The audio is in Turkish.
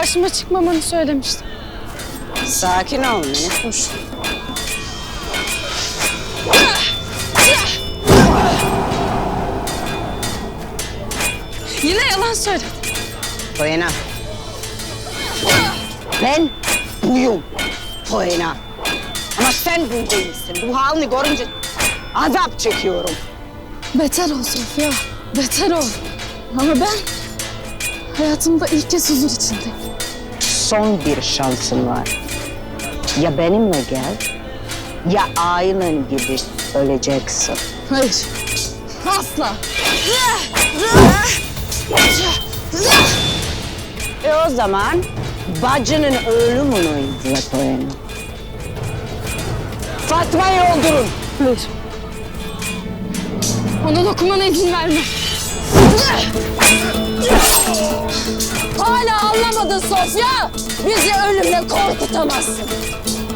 karşıma çıkmamanı söylemiştim. Sakin ol minik kuş. Yine yalan söyledin. Poena. Ben buyum. Poena. Ama sen bu değilsin. Bu halini görünce azap çekiyorum. Beter ol Sofya. Beter ol. Ama ben hayatımda ilk kez huzur içindeyim. Son bir şansın var. Ya benimle gel ya aynen gibi öleceksin. Hayır. Asla. E o zaman bacının ölümünü izle Poena. Fatma'yı öldürün. Hayır. Ona dokunmana izin verme. Hala anlamadın Sofya. Bizi ölümle korkutamazsın.